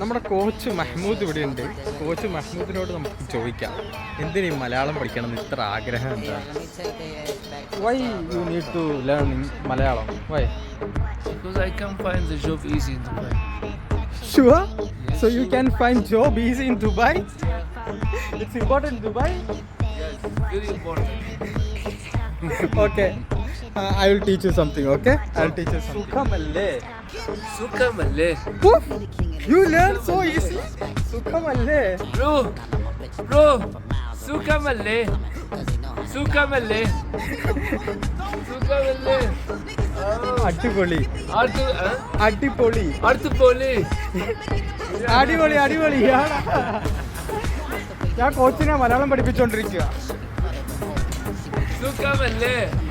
നമ്മുടെ കോച്ച് മഹ്മൂദ് ഇവിടെ ഉണ്ട് കോച്ച് മഹ്മൂദിനോട് നമുക്ക് ചോദിക്കാം. എന്തിനു മലയാളം പഠിക്കണം ഇത്ര ആഗ്രഹം എന്താ? Why you need to learn Malayalam? Why because I can find the job easy in Dubai sure so you can find job easy in Dubai it's important Dubai important okay I will teach you something okay I will teach you സുഖമല്ലേ? സുഖമല്ലേ? You learn so easy സുഖമല്ലേ? Bro, bro, സുഖമല്ലേ? സുഖമല്ലേ? സുഖമല്ലേ? അടിപൊളി? അടിപൊളി. Poli. അടിപൊളി അടിപൊളി. ഞാൻ കോച്ചിനെ മലയാളം പഠിപ്പിച്ചോണ്ടിരിക്കുക Sukamale.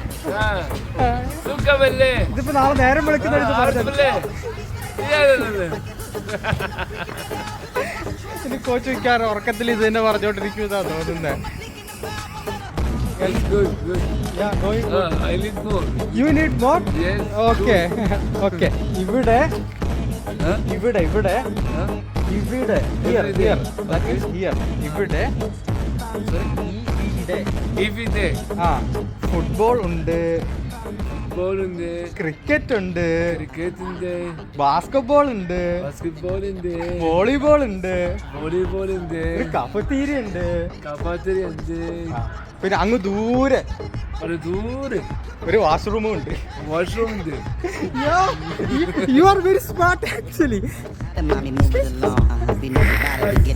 Sukamale. ഇതിപ്പോ നാളെ നേരം വിളിക്കുന്ന കോച്ച് വിൽക്കാറ് ഉറക്കത്തിൽ ഇത് തന്നെ പറഞ്ഞോണ്ടിരിക്കുന്നതാ more. You need more. Okay okay ഇവിടെ ഇവിടെ ഇവിടെ. ഇവിടെ. ഹിയർ ഹിയർ ഇവിടെ. ഇവിടെ. ഇത് ആ ഫുട്ബോൾ ഉണ്ട്. ഫുട്ബോൾ ഉണ്ട്. ക്രിക്കറ്റ് ഉണ്ട്. ക്രിക്കറ്റ് ഉണ്ട്. ബാസ്കറ്റ്ബോൾ ഉണ്ട്. ബാസ്കറ്റ്ബോൾ ഉണ്ട്. വോളിബോൾ ഉണ്ട്. വോളിബോൾ ഉണ്ട്. കഫത്തീരി ഉണ്ട്. കഫത്തീരി ഉണ്ട്. പിന്നെ അങ്ങ് ദൂരെ. ഒരു ദൂരെ. ഒരു വാഷ്റൂമും ഉണ്ട്. വാഷ്റൂം ഉണ്ട്. You are very smart actually എന്നാണ് ഇന്ന്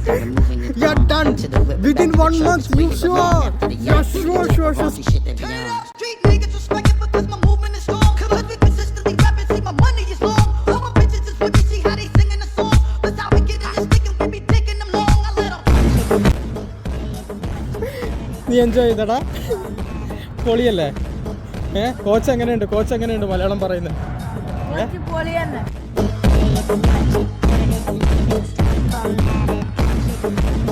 The mommy moving along. Uh-huh. We know about it. We get to removing it. You are done To the within back one month. You sure? You're sure, sure, sure. Turn on. Street niggas respect it because my movement is strong. Cause we consistently rapping, see my money is long. All my bitches is with me, see how they singing the song. That's how we get in this thing and we be taking them long. I let 'em നീ enjoy ചെയ്തടാ പൊളിയല്ലേ ഏ coach എങ്ങനെയുണ്ട് coach എങ്ങനെയുണ്ട് മലയാളം പറയുന്നത് പൊളി തന്നെ from you.